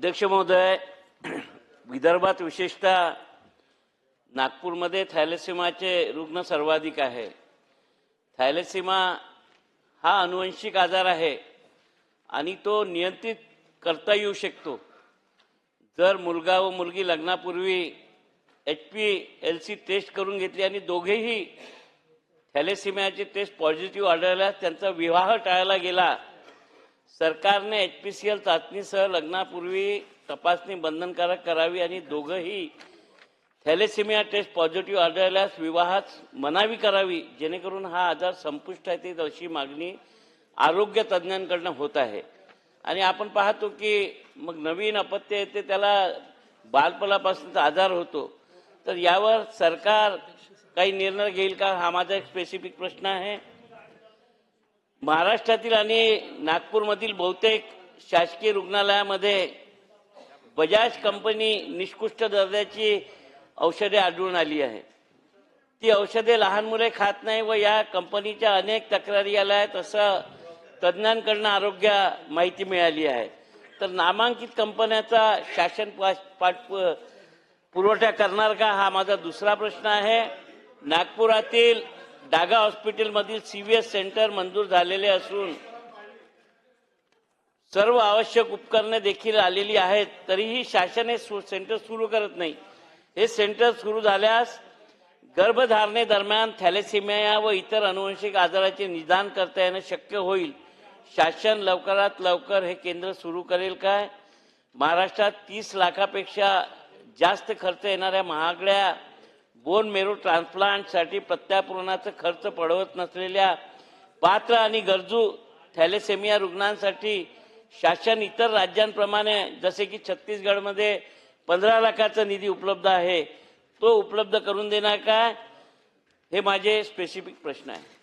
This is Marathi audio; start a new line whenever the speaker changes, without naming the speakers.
अध्यक्ष महोदय विदर्भात विशेषतः नागपूरमध्ये थॅलेसिमाचे रुग्ण सर्वाधिक आहे. थॅलेसिमा हा अनुवंशिक आजार आहे आणि तो नियंत्रित करता येऊ शकतो. जर मुलगा व मुलगी लग्नापूर्वी H P L C test करून घेतली आणि दोघेही थॅलेसिमियाचे टेस्ट पॉझिटिव्ह आढळल्यास त्यांचा विवाह टाळला गेला सरकारने एच पी सी एल चाचणीसह लग्नापूर्वी तपासणी बंधनकारक करावी आणि दोघंही थॅलेसिमिया टेस्ट पॉझिटिव्ह आढळल्यास विवाहात मनावी करावी जेणेकरून हा आजार संपुष्टात येईल अशी मागणी आरोग्य तज्ज्ञांकडनं होत आहे. आणि आपण पाहतो की मग नवीन अपत्य येते त्याला बालपणापासूनचा आजार होतो. तर यावर सरकार काही निर्णय घेईल का? हा माझा एक स्पेसिफिक प्रश्न आहे. महाराष्ट्रातील आणि नागपूरमधील बहुतेक शासकीय रुग्णालयामध्ये बजाज कंपनी निष्कृष्ट दर्जाची औषधे आढळून आली आहे ती औषधे लहान मुले खात नाही व या कंपनीच्या अनेक तक्रारी आल्या आहेत असं तज्ज्ञांकडनं आरोग्य माहिती मिळाली आहे. तर नामांकित कंपन्याचा शासन पा- पाठ पुरवठा करणार का हा माझा दुसरा प्रश्न आहे. नागपुरातील डागा हॉस्पिटलमधील सीव्हीएस सेंटर मंजूर झालेले असून सर्व आवश्यक उपकरणे देखील आलेली आहेत. तरीही शासन हे सु- सेंटर सुरू करत नाही. हे सेंटर सुरू झाल्यास गर्भधारणे दरम्यान थॅलेसिमिया व इतर अनुवंशिक आजाराचे निदान करता येणं शक्य होईल. शासन लवकरात लवकर हे केंद्र सुरू करेल काय? महाराष्ट्रात तीस लाखापेक्षा जास्त खर्च येणाऱ्या महागड्या बोन मेरू ट्रान्सप्लांटसाठी प्रत्यापूर्णाचा खर्च पडवत नसलेल्या पात्र आणि गरजू थॅलेसेमिया रुग्णांसाठी शासन इतर राज्यांप्रमाणे जसे की छत्तीसगडमध्ये पंधरा लाखाचा निधी उपलब्ध आहे तो उपलब्ध करून देणार काय हे माझे स्पेसिफिक प्रश्न आहे.